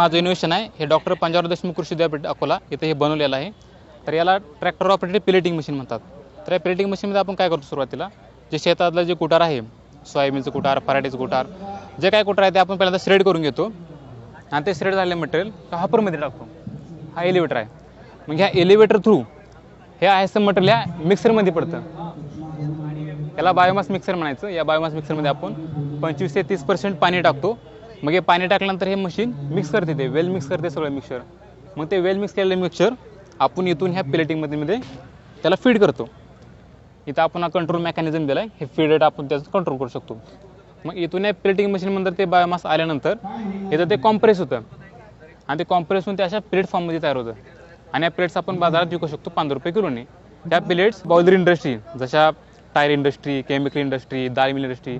माझं इनोव्हेशन आहे. हे डॉक्टर पंजाबराव देशमुख कृषी विद्यापीठ अकोला इथे हे बनवलेलं आहे. तर याला ट्रॅक्टर ऑपरेटेड पिलेटिंग मशीन म्हणतात. तर या पिलेटिंग मशीनमध्ये आपण काय करतो सुरुवातीला? जे शेतातलं जे कुटार आहे सोयाबीनचं कुटार पराठीचं कुटार जे काय कुटार आहे ते आपण पहिल्यांदा श्रेड करून घेतो. आणि ते श्रेड झालेलं मटेरियल हॉपरमध्ये टाकतो. हा एलिव्हेटर आहे. मग ह्या एलिव्हेटर थ्रू हे आहे मटेरियल ह्या मिक्सरमध्ये पडतं. याला बायोमास मिक्सर म्हणायचं. या बायोमास मिक्सरमध्ये आपण पंचवीस ते तीस पर्सेंट पाणी टाकतो. मग हे पाणी टाकल्यानंतर हे मशीन मिक्स करते ते वेल मिक्स करते सगळं मिक्सर मग ते वेल मिक्स केलेलं मिक्सर आपण इथून ह्या प्लेटिंगमध्ये मध्ये त्याला फीड करतो. इथं आपण हा कंट्रोल मेकॅनिझम दिला आहे हे फीड रेट आपण त्याचं कंट्रोल करू शकतो. मग इथून या प्लेटिंग मशीनमध्ये ते बायोमास आल्यानंतर इथं ते कॉम्प्रेस होतं. आणि ते कॉम्प्रेस होऊन ते अशा प्लेट फॉर्ममध्ये तयार होतं. आणि या प्लेट्स आपण बाजारात विकू शकतो पंधरा रुपये किलोने. त्या प्लेट्स बॉयलर इंडस्ट्री जशा tyre industry chemical industry dal mill industry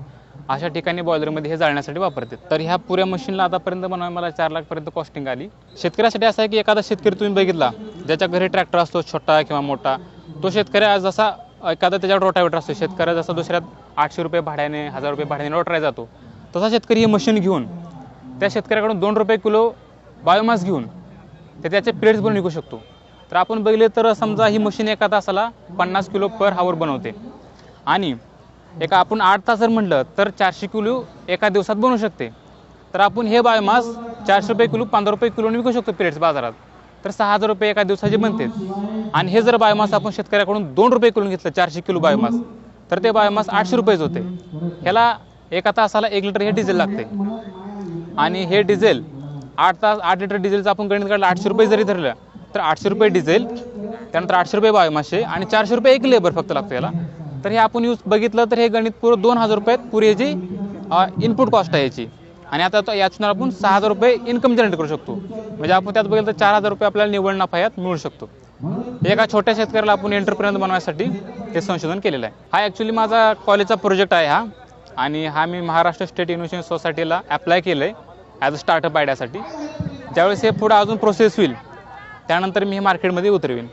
अशा ठिकाणी बॉयलरमध्ये हे जाळण्यासाठी वापरतात. तर ह्या पुऱ्या मशीनला आतापर्यंत बनवायला मला चार लाखपर्यंत कॉस्टिंग आली. शेतकऱ्यासाठी असं आहे की एखादा शेतकरी तुम्ही बघितला ज्याच्या घरी ट्रॅक्टर असतो छोटा किंवा मोठा तो शेतकरी आज जसा एखादा त्याच्यावर रोटावेटर असतो शेतकऱ्या जसा दुसऱ्यात आठशे रुपये भाड्याने हजार रुपये भाड्याने रोटराय जातो तसा शेतकरी हे मशीन घेऊन त्या शेतकऱ्याकडून दोन रुपये किलो बायोमास घेऊन ते त्याचे प्लेट्स बनवून विकू शकतो. तर आपण बघितले तर समजा ही मशीन एका तासाला पन्नास किलो पर हावर बनवते. आणि एका आपण आठ तास जर म्हटलं तर चारशे किलो एका दिवसात बनवू शकते. तर आपण हे बायोमास चारशे रुपये किलो पंधरा रुपये किलोने विकू शकतो पिरेट्स बाजारात. तर सहा हजार रुपये एका दिवसाचे बनते. आणि हे जर बायोमास आपण शेतकऱ्याकडून दोन रुपये किलो घेतलं चारशे किलो बायोमास तर ते बायोमास आठशे रुपयेच होते. ह्याला एका तासाला एक लिटर हे डिझेल लागते. आणि हे डिझेल आठ तास आठ लिटर डिझेलचं आपण गणित काढलं आठशे रुपये जरी धरलं तर आठशे रुपये डिझेल त्यानंतर आठशे रुपये बायोमासचे आणि चारशे रुपये एक लेबर फक्त लागतं याला. तर हे आपण यूज बघितलं तर हे गणित पुरं दोन हजार रुपयात पुरे याची इनपुट कॉस्ट आहे याची. आणि आता तो यातून आपण सहा हजार रुपये इन्कम जनरेट करू शकतो. म्हणजे आपण त्यात बघितलं तर चार हजार रुपये आपल्याला निवड नफा यात मिळू शकतो. एका छोट्या शेतकऱ्याला आपण एंटरप्रेनर बनवायसाठी हे संशोधन केलेलं आहे. हा ॲक्च्युली माझा कॉलेजचा प्रोजेक्ट आहे हा. आणि हा मी महाराष्ट्र स्टेट इनोव्हेशन सोसायटीला अप्लाय केलं आहे ॲज अ स्टार्टअप आयडियासाठी ज्यावेळेस हे पुढं अजून प्रोसेस होईल त्यानंतर मी हे मार्केटमध्ये उतरवीन.